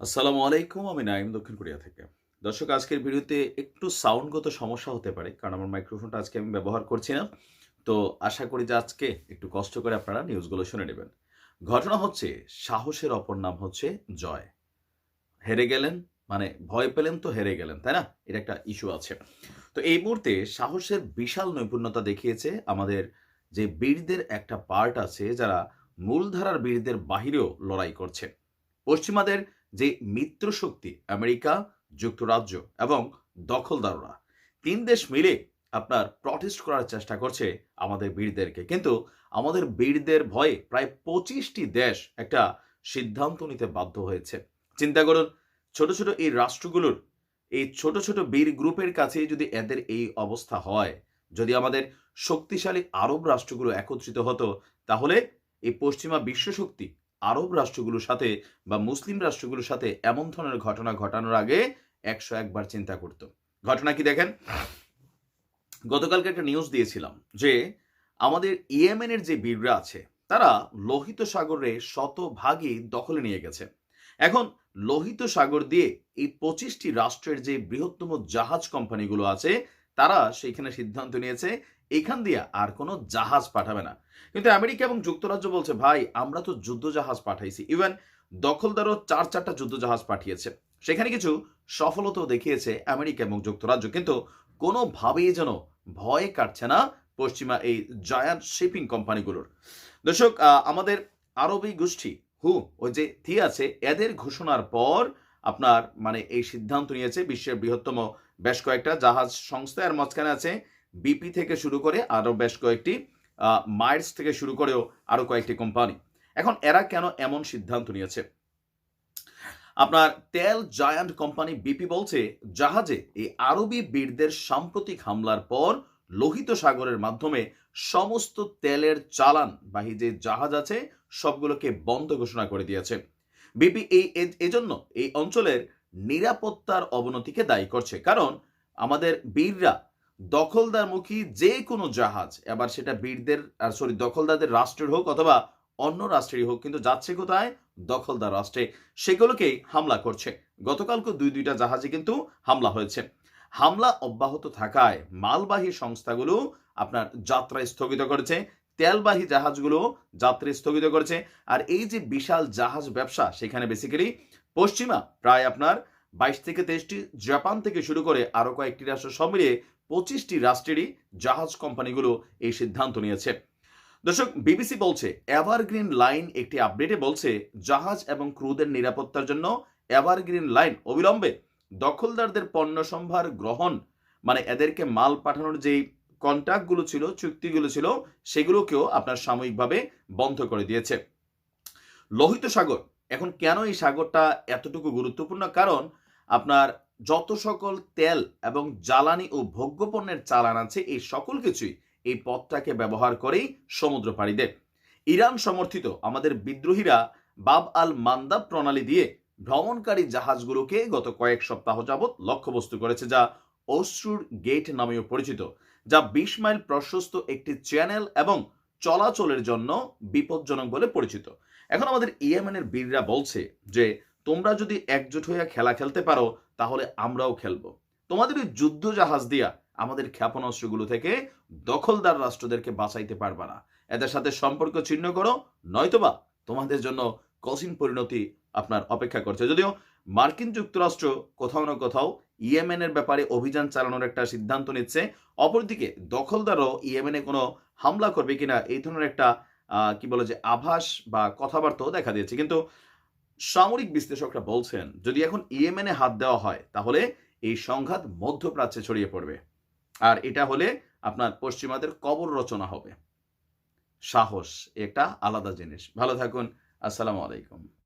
আসসালামু আলাইকুম, আমি নাইম দক্ষিণ কোরিয়া থেকে। দর্শক, আজকের ভিডিওতে একটু সাউন্ডগত সমস্যা হতে পারে, কারণ আমার মাইক্রোফোনটা আজকে আমি ব্যবহার করছি না। তো আশা করি যে আজকে একটু কষ্ট করে আপনারা নিউজগুলো শুনে নেবেন। ঘটনা হচ্ছে, সাহসের অপর নাম হচ্ছে জয়। হেরে গেলেন মানে ভয় পেলেন তো হেরে গেলেন, তাই না? এটা একটা ইস্যু আছে। তো এই মুহূর্তে সাহসের বিশাল নৈপুণ্যতা দেখিয়েছে আমাদের যে বীরদের একটা পার্ট আছে, যারা মূলধারার বীরদের বাহিরেও লড়াই করছে। পশ্চিমাদের যে মিত্র শক্তি আমেরিকা, যুক্তরাজ্য এবং দখলদাররা তিন দেশ মিলে আপনার প্রটেস্ট করার চেষ্টা করছে আমাদের বীরদেরকে। কিন্তু আমাদের বীরদের ভয়ে প্রায় পঁচিশটি দেশ একটা সিদ্ধান্ত নিতে বাধ্য হয়েছে। চিন্তা করুন, ছোট ছোট এই রাষ্ট্রগুলোর এই ছোট ছোট বীর গ্রুপের কাছে যদি এদের এই অবস্থা হয়, যদি আমাদের শক্তিশালী আরব রাষ্ট্রগুলো একত্রিত হতো, তাহলে এই পশ্চিমা বিশ্বশক্তি আরব রাষ্ট্রগুলোর সাথে বা মুসলিম রাষ্ট্রগুলোর সাথে এমন ধরনের ঘটনা ঘটানোর আগে একশো একবার চিন্তা করত। ঘটনা কি দেখেন? গতকালকে একটা নিউজ দিয়েছিলাম যে আমাদের ইয়েমেনের যে বীররা আছে, তারা লোহিত সাগরে শতভাগই দখলে নিয়ে গেছে। এখন লোহিত সাগর দিয়ে এই পঁচিশটি রাষ্ট্রের যে বৃহত্তম জাহাজ কোম্পানিগুলো আছে, তারা সেইখানে সিদ্ধান্ত নিয়েছে এখান দিয়ে আর কোনো জাহাজ পাঠাবে না। কিন্তু আমেরিকা এবং যুক্তরাজ্য বলছে, ভাই, আমরা তো যুদ্ধ জাহাজ পাঠাইছি। ইভেন দখলদারও চার চারটা যুদ্ধ জাহাজ পাঠিয়েছে। সেখানে কিছু সফলতাও দেখিয়েছে আমেরিকা এবং যুক্তরাজ্য। কিন্তু কোনোভাবেই যেন ভয় কাটছে না পশ্চিমা এই জায়ান্ট শিপিং কোম্পানিগুলোর দর্শক আমাদের আরবি গোষ্ঠী, হু, ওই যে থি আছে, এদের ঘোষণার পর আপনার মানে এই সিদ্ধান্ত নিয়েছে বিশ্বের বৃহত্তম বেশ কয়েকটা জাহাজ সংস্থা। এর মাঝখানে আছে বিপি থেকে শুরু করে আরও বেশ কয়েকটি মাইলস থেকে শুরু করেও আরও কয়েকটি কোম্পানি এখন এরা কেন এমন সিদ্ধান্ত নিয়েছে? আপনার তেল জায়ান্ট কোম্পানি বিপি বলছে, জাহাজে এই আরবি বীরদের সাম্প্রতিক হামলার পর লোহিত সাগরের মাধ্যমে সমস্ত তেলের চালান বাহী যে জাহাজ আছে, সবগুলোকে বন্ধ ঘোষণা করে দিয়েছে। বিপি এই এজন্য এই অঞ্চলের নিরাপত্তার অবনতিকে দায়ী করছে। কারণ আমাদের বীররা দখলদারমুখী যে কোনো জাহাজ, এবার সেটা বীরদের আর সরি দখলদারদের রাষ্ট্রের হোক অথবা অন্য রাষ্ট্রেরই হোক, কিন্তু যাচ্ছে কোথায়? দখলদার রাষ্ট্রে। সেগুলোকেই হামলা করছে। গতকালকে দুই দুইটা জাহাজে কিন্তু হামলা হয়েছে। হামলা অব্যাহত থাকায় মালবাহী সংস্থাগুলো আপনার যাত্রা স্থগিত করেছে। তেলবাহী জাহাজগুলো যাত্রা স্থগিত করেছে। আর এই যে বিশাল জাহাজ ব্যবসা, সেখানে বেসিক্যালি পশ্চিমা প্রায় আপনার বাইশ থেকে তেইশটি, জাপান থেকে শুরু করে আরও কয়েকটি রাষ্ট্র সব মিলিয়ে পঁচিশটি রাষ্ট্রেরই জাহাজ কোম্পানিগুলো এই সিদ্ধান্ত নিয়েছে। দর্শক, বিবিসি বলছে, এভারগ্রিন লাইন একটি আপডেটে বলছে, জাহাজ এবং ক্রুদের নিরাপত্তার জন্য এভারগ্রিন লাইন অবিলম্বে দখলদারদের পণ্য সম্ভার গ্রহণ মানে এদেরকে মাল পাঠানোর যেই কন্ট্রাক্টগুলো ছিল, চুক্তিগুলো ছিল, সেগুলোকেও আপনার সাময়িকভাবে বন্ধ করে দিয়েছে। লোহিত সাগর এখন কেন এই সাগরটা এতটুকু গুরুত্বপূর্ণ? কারণ আপনার যত সকল তেল এবং জ্বালানি ও ভোগ্যপণ্যের চালান আছে, এই সকল কিছুই এই পথটাকে ব্যবহার করেই সমুদ্র পাড়ি ইরান সমর্থিত আমাদের বিদ্রোহীরা বাব আল মান্দাব প্রণালী দিয়ে ভ্রমণকারী জাহাজগুলোকে গত কয়েক সপ্তাহ যাবৎ লক্ষ্যবস্তু করেছে, যা অশ্রুর গেট নামেও পরিচিত, যা বিশ মাইল প্রশস্ত একটি চ্যানেল এবং চলাচলের জন্য বিপজ্জনক বলে পরিচিত। এখন আমাদের ইয়েমেনের বীররা বলছে যে, তোমরা যদি একজোট হইয়া খেলা খেলতে পারো, তাহলে আমরাও খেলব। তোমাদের ওই যুদ্ধ জাহাজ দিয়া আমাদের ক্ষেপণাস্ত্রগুলো থেকে দখলদার রাষ্ট্রদেরকে বাঁচাইতে পারবা না। এদের সাথে সম্পর্ক ছিন্ন করো, নয়তোবা তোমাদের জন্য কঠিন পরিণতি আপনার অপেক্ষা করছে। যদিও মার্কিন যুক্তরাষ্ট্র কোথাও না কোথাও ইয়েমেনের ব্যাপারে অভিযান চালানোর একটা সিদ্ধান্ত নিচ্ছে। অপরদিকে দখলদারও ইয়েমেনে কোনো হামলা করবে কিনা এই ধরনের একটা কি বলে যে আভাস বা কথাবার্তাও দেখা দিয়েছে। কিন্তু সামরিক বিশ্লেষকরা বলছেন, যদি এখন ইয়েমেনে হাত দেওয়া হয়, তাহলে এই সংঘাত মধ্যপ্রাচ্যে ছড়িয়ে পড়বে। আর এটা হলে আপনার পশ্চিমাদের কবর রচনা হবে। সাহস, এটা আলাদা জিনিস। ভালো থাকুন, আসসালামু আলাইকুম।